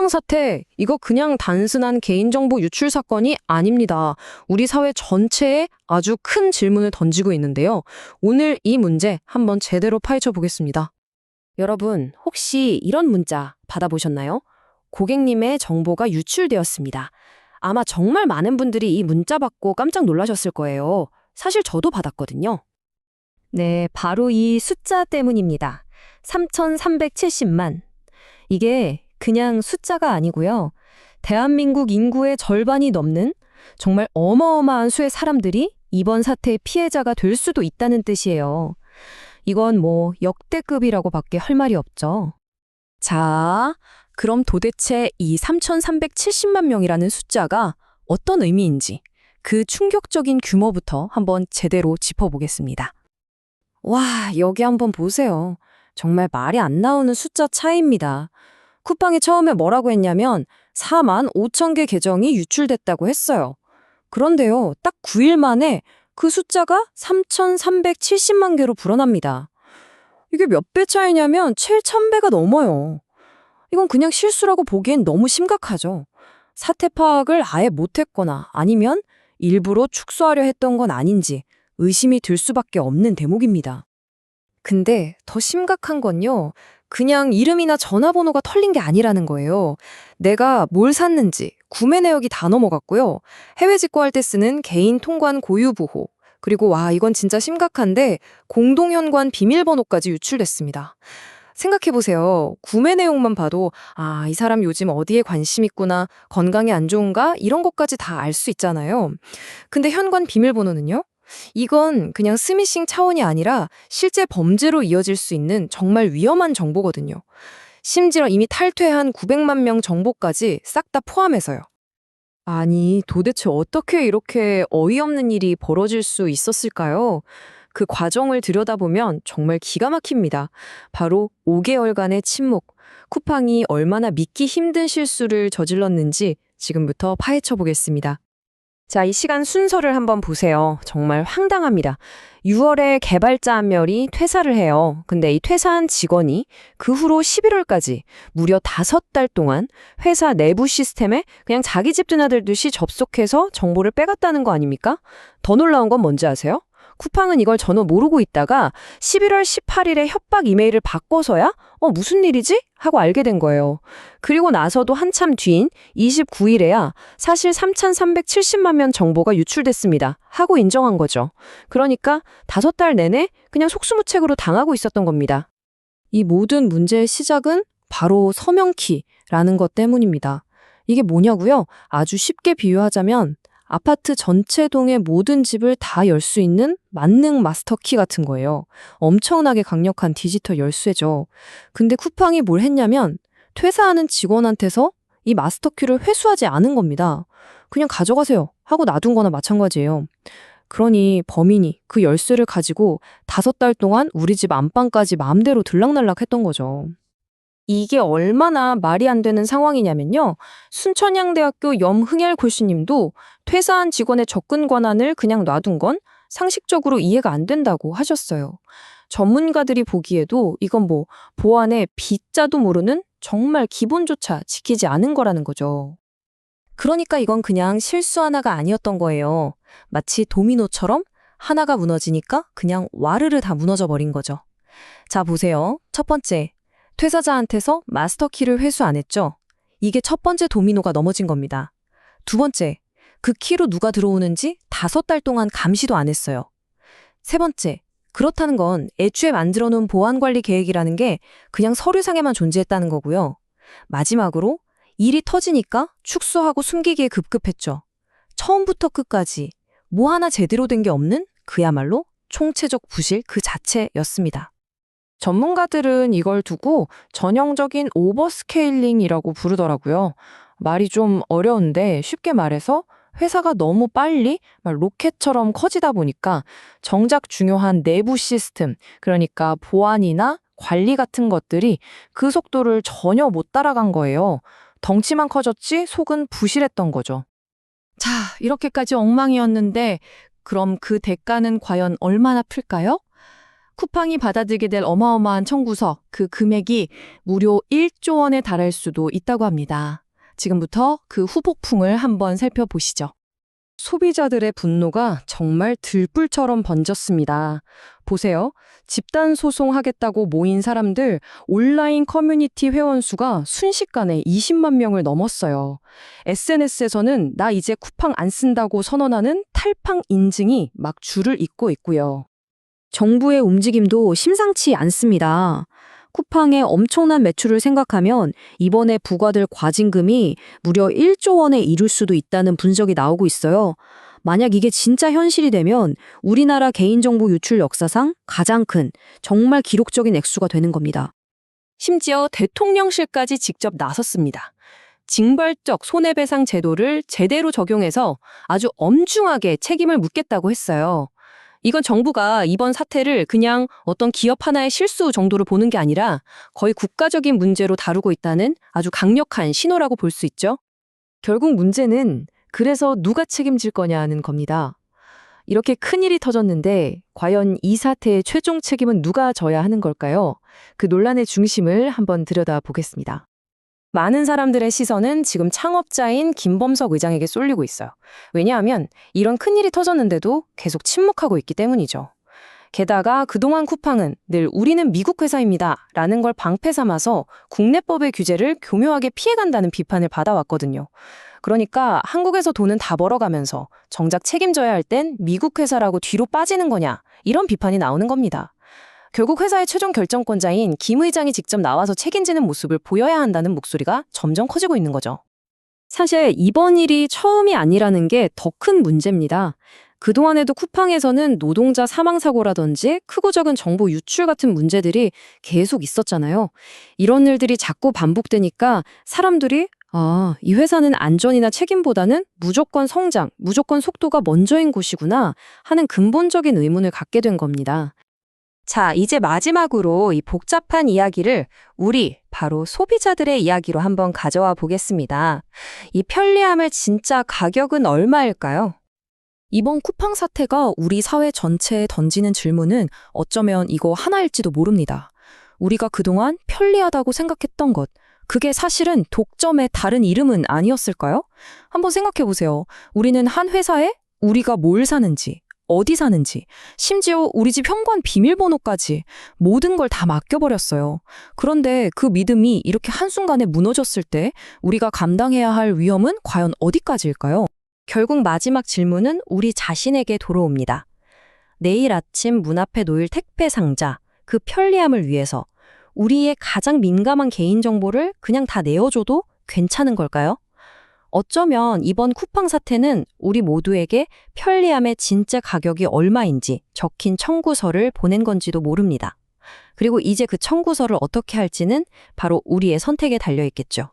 쿠팡 사태, 이거 그냥 단순한 개인정보 유출 사건이 아닙니다. 우리 사회 전체에 아주 큰 질문을 던지고 있는데요. 오늘 이 문제 한번 제대로 파헤쳐 보겠습니다. 여러분, 혹시 이런 문자 받아보셨나요? 고객님의 정보가 유출되었습니다. 아마 정말 많은 분들이 이 문자 받고 깜짝 놀라셨을 거예요. 사실 저도 받았거든요. 네, 바로 이 숫자 때문입니다. 3,370만. 이게 그냥 숫자가 아니고요. 대한민국 인구의 절반이 넘는 정말 어마어마한 수의 사람들이 이번 사태의 피해자가 될 수도 있다는 뜻이에요. 이건 뭐 역대급이라고 밖에 할 말이 없죠. 자, 그럼 도대체 이 3,370만 명이라는 숫자가 어떤 의미인지 그 충격적인 규모부터 한번 제대로 짚어보겠습니다. 와, 여기 한번 보세요. 정말 말이 안 나오는 숫자 차이입니다. 쿠팡이 처음에 뭐라고 했냐면 4만 5천 개 계정이 유출됐다고 했어요. 그런데요, 딱 9일 만에 그 숫자가 3,370만 개로 불어납니다. 이게 몇 배 차이냐면 7,000배가 넘어요. 이건 그냥 실수라고 보기엔 너무 심각하죠. 사태 파악을 아예 못했거나 아니면 일부러 축소하려 했던 건 아닌지 의심이 들 수밖에 없는 대목입니다. 근데 더 심각한 건요. 그냥 이름이나 전화번호가 털린 게 아니라는 거예요. 내가 뭘 샀는지, 구매 내역이 다 넘어갔고요. 해외 직구할 때 쓰는 개인 통관 고유 보호. 그리고 와, 이건 진짜 심각한데 공동현관 비밀번호까지 유출됐습니다. 생각해보세요. 구매 내용만 봐도, 아, 이 사람 요즘 어디에 관심 있구나, 건강에 안 좋은가? 이런 것까지 다 알 수 있잖아요. 근데 현관 비밀번호는요? 이건 그냥 스미싱 차원이 아니라 실제 범죄로 이어질 수 있는 정말 위험한 정보거든요. 심지어 이미 탈퇴한 900만 명 정보까지 싹 다 포함해서요. 아니, 도대체 어떻게 이렇게 어이없는 일이 벌어질 수 있었을까요? 그 과정을 들여다보면 정말 기가 막힙니다. 바로 5개월간의 침묵, 쿠팡이 얼마나 믿기 힘든 실수를 저질렀는지 지금부터 파헤쳐 보겠습니다. 자, 이 시간 순서를 한번 보세요. 정말 황당합니다. 6월에 개발자 한 명이 퇴사를 해요. 근데 이 퇴사한 직원이 그 후로 11월까지 무려 5달 동안 회사 내부 시스템에 그냥 자기 집 드나들듯이 접속해서 정보를 빼갔다는 거 아닙니까? 더 놀라운 건 뭔지 아세요? 쿠팡은 이걸 전혀 모르고 있다가 11월 18일에 협박 이메일을 바꿔서야 어 무슨 일이지? 하고 알게 된 거예요. 그리고 나서도 한참 뒤인 29일에야 사실 3,370만 명 정보가 유출됐습니다. 하고 인정한 거죠. 그러니까 다섯 달 내내 그냥 속수무책으로 당하고 있었던 겁니다. 이 모든 문제의 시작은 바로 서명키라는 것 때문입니다. 이게 뭐냐고요? 아주 쉽게 비유하자면 아파트 전체 동의 모든 집을 다 열 수 있는 만능 마스터키 같은 거예요. 엄청나게 강력한 디지털 열쇠죠. 근데 쿠팡이 뭘 했냐면 퇴사하는 직원한테서 이 마스터키를 회수하지 않은 겁니다. 그냥 가져가세요 하고 놔둔 거나 마찬가지예요. 그러니 범인이 그 열쇠를 가지고 다섯 달 동안 우리 집 안방까지 마음대로 들락날락 했던 거죠. 이게 얼마나 말이 안 되는 상황이냐면요. 순천향대학교 염흥열 교수님도 퇴사한 직원의 접근 권한을 그냥 놔둔 건 상식적으로 이해가 안 된다고 하셨어요. 전문가들이 보기에도 이건 뭐 보안의 B자도 모르는 정말 기본조차 지키지 않은 거라는 거죠. 그러니까 이건 그냥 실수 하나가 아니었던 거예요. 마치 도미노처럼 하나가 무너지니까 그냥 와르르 다 무너져 버린 거죠. 자, 보세요. 첫 번째, 퇴사자한테서 마스터키를 회수 안 했죠? 이게 첫 번째 도미노가 넘어진 겁니다. 두 번째, 그 키로 누가 들어오는지 다섯 달 동안 감시도 안 했어요. 세 번째, 그렇다는 건 애초에 만들어 놓은 보안 관리 계획이라는 게 그냥 서류상에만 존재했다는 거고요. 마지막으로 일이 터지니까 축소하고 숨기기에 급급했죠. 처음부터 끝까지 뭐 하나 제대로 된 게 없는 그야말로 총체적 부실 그 자체였습니다. 전문가들은 이걸 두고 전형적인 오버스케일링이라고 부르더라고요. 말이 좀 어려운데 쉽게 말해서 회사가 너무 빨리 로켓처럼 커지다 보니까 정작 중요한 내부 시스템, 그러니까 보안이나 관리 같은 것들이 그 속도를 전혀 못 따라간 거예요. 덩치만 커졌지 속은 부실했던 거죠. 자, 이렇게까지 엉망이었는데 그럼 그 대가는 과연 얼마나 풀까요? 쿠팡이 받아들게 될 어마어마한 청구서, 그 금액이 무려 1조 원에 달할 수도 있다고 합니다. 지금부터 그 후폭풍을 한번 살펴보시죠. 소비자들의 분노가 정말 들불처럼 번졌습니다. 보세요. 집단 소송하겠다고 모인 사람들 온라인 커뮤니티 회원 수가 순식간에 20만 명을 넘었어요. SNS에서는 나 이제 쿠팡 안 쓴다고 선언하는 탈팡 인증이 막 줄을 잇고 있고요. 정부의 움직임도 심상치 않습니다. 쿠팡의 엄청난 매출을 생각하면 이번에 부과될 과징금이 무려 1조 원에 이를 수도 있다는 분석이 나오고 있어요. 만약 이게 진짜 현실이 되면 우리나라 개인정보 유출 역사상 가장 큰 정말 기록적인 액수가 되는 겁니다. 심지어 대통령실까지 직접 나섰습니다. 징벌적 손해배상 제도를 제대로 적용해서 아주 엄중하게 책임을 묻겠다고 했어요. 이건 정부가 이번 사태를 그냥 어떤 기업 하나의 실수 정도로 보는 게 아니라 거의 국가적인 문제로 다루고 있다는 아주 강력한 신호라고 볼 수 있죠. 결국 문제는 그래서 누가 책임질 거냐는 겁니다. 이렇게 큰일이 터졌는데 과연 이 사태의 최종 책임은 누가 져야 하는 걸까요? 그 논란의 중심을 한번 들여다보겠습니다. 많은 사람들의 시선은 지금 창업자인 김범석 의장에게 쏠리고 있어요. 왜냐하면 이런 큰일이 터졌는데도 계속 침묵하고 있기 때문이죠. 게다가 그동안 쿠팡은 늘 우리는 미국 회사입니다. 라는 걸 방패 삼아서 국내법의 규제를 교묘하게 피해간다는 비판을 받아왔거든요. 그러니까 한국에서 돈은 다 벌어가면서 정작 책임져야 할 땐 미국 회사라고 뒤로 빠지는 거냐 이런 비판이 나오는 겁니다. 결국 회사의 최종 결정권자인 김 의장이 직접 나와서 책임지는 모습을 보여야 한다는 목소리가 점점 커지고 있는 거죠. 사실 이번 일이 처음이 아니라는 게 더 큰 문제입니다. 그동안에도 쿠팡에서는 노동자 사망사고라든지 크고 작은 정보 유출 같은 문제들이 계속 있었잖아요. 이런 일들이 자꾸 반복되니까 사람들이 아, 이 회사는 안전이나 책임보다는 무조건 성장, 무조건 속도가 먼저인 곳이구나 하는 근본적인 의문을 갖게 된 겁니다. 자, 이제 마지막으로 이 복잡한 이야기를 우리 바로 소비자들의 이야기로 한번 가져와 보겠습니다. 이 편리함을 진짜 가격은 얼마일까요? 이번 쿠팡 사태가 우리 사회 전체에 던지는 질문은 어쩌면 이거 하나일지도 모릅니다. 우리가 그동안 편리하다고 생각했던 것, 그게 사실은 독점의 다른 이름은 아니었을까요? 한번 생각해 보세요. 우리는 한 회사에 우리가 뭘 사는지, 어디 사는지, 심지어 우리 집 현관 비밀번호까지 모든 걸 다 맡겨버렸어요. 그런데 그 믿음이 이렇게 한순간에 무너졌을 때 우리가 감당해야 할 위험은 과연 어디까지일까요? 결국 마지막 질문은 우리 자신에게 돌아옵니다. 내일 아침 문 앞에 놓일 택배 상자, 그 편리함을 위해서 우리의 가장 민감한 개인정보를 그냥 다 내어줘도 괜찮은 걸까요? 어쩌면 이번 쿠팡 사태는 우리 모두에게 편리함의 진짜 가격이 얼마인지 적힌 청구서를 보낸 건지도 모릅니다. 그리고 이제 그 청구서를 어떻게 할지는 바로 우리의 선택에 달려 있겠죠.